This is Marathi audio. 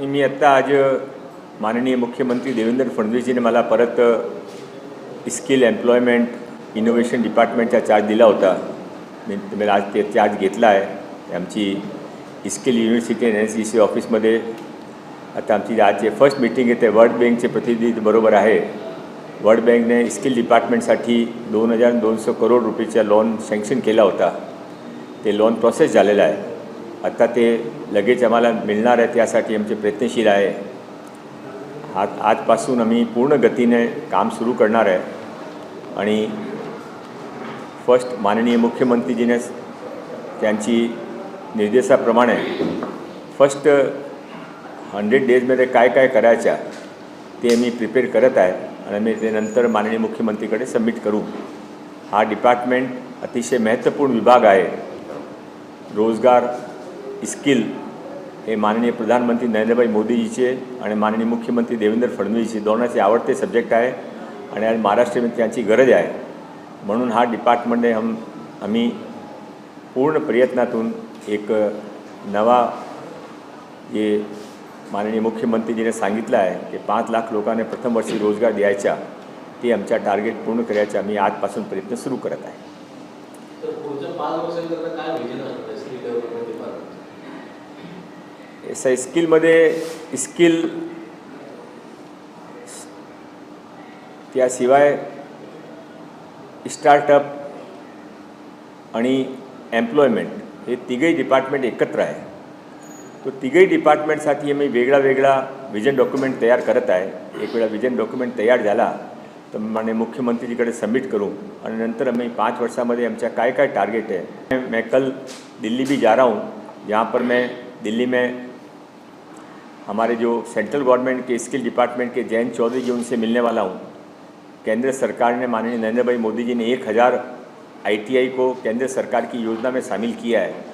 मी आत्ता आज माननीय मुख्यमंत्री देवेंद्र फडणवीसजीने मला परत स्किल एम्प्लॉयमेंट इनोव्हेशन डिपार्टमेंटचा चार्ज दिला होता. मी तुम्ही आज ते चार्ज घेतला आहे. आमची skill university N S C C ऑफिसमध्ये आता आमची आज जे फर्स्ट मीटिंग आहे ते वर्ल्ड बँकचे प्रतिनिधी बरोबर आहे. वर्ल्ड बँकने स्किल डिपार्टमेंटसाठी दोन हजार दोनशे करोड रुपयेचा लोन सँक्शन केला होता. ते लोन प्रोसेस झालेलं आहे. आता ते लगेच आम्हाला मिळणार आहे त्यासाठी आमचे प्रयत्नशील आहे. आज आजपासून आम्ही पूर्ण गतीने काम सुरू करणार आहे. आणि फर्स्ट माननीय मुख्यमंत्रीजीने त्यांची निर्देशाप्रमाणे फर्स्ट हंड्रेड डेजमध्ये काय काय करायच्या ते मी प्रिपेअर करत आहे. आणि मी ते नंतर माननीय मुख्यमंत्रीकडे सबमिट करू. हा डिपार्टमेंट अतिशय महत्त्वपूर्ण विभाग आहे. रोजगार स्किल हे माननीय प्रधानमंत्री नरेंद्रभाई मोदीजीचे आणि माननीय मुख्यमंत्री देवेंद्र फडणवीसचे दोनाचे आवडते सब्जेक्ट आहे आणि आज महाराष्ट्रामध्ये त्यांची गरज आहे. म्हणून हा डिपार्टमेंटने हम आम्ही पूर्ण प्रयत्नातून एक नवा जे माननीय मुख्यमंत्रीजीने सांगितलं आहे की पाच लाख लोकांना प्रथम वर्षी रोजगार द्यायचा ते आमच्या टार्गेट पूर्ण करायचा आम्ही आजपासून प्रयत्न सुरू करत आहे तर पुढच्या पाच वर्षांकरता काय विजन असणार skill development department S I स्किलमध्ये skill त्याशिवाय स्टार्टअप आणि एम्प्लॉयमेंट हे तिघही डिपार्टमेंट एकत्र आहे. तो तिघही डिपार्टमेंटसाठी आम्ही वेगळा वेगळा विजन डॉक्युमेंट तयार करत आहे. एक वेळा विजन डॉक्युमेंट तयार झाला तर माने मुख्यमंत्रीजीकडे सबमिट करू आणि नंतर आम्ही पाच वर्षामध्ये आमच्या काय काय टारगेट आहे. मैं कल दिल्ली भी जा रहा हूँ. यहाँ पर मैं दिल्ली में हमारे जो सेंट्रल गवर्नमेंट के स्किल डिपार्टमेंट के जयंत चौधरी जी, उनसे मिलने वाला हूँ। केंद्र सरकार ने माननीय नरेंद्र भाई मोदी जी ने एक हज़ार आई को केंद्र सरकार की योजना में शामिल किया है।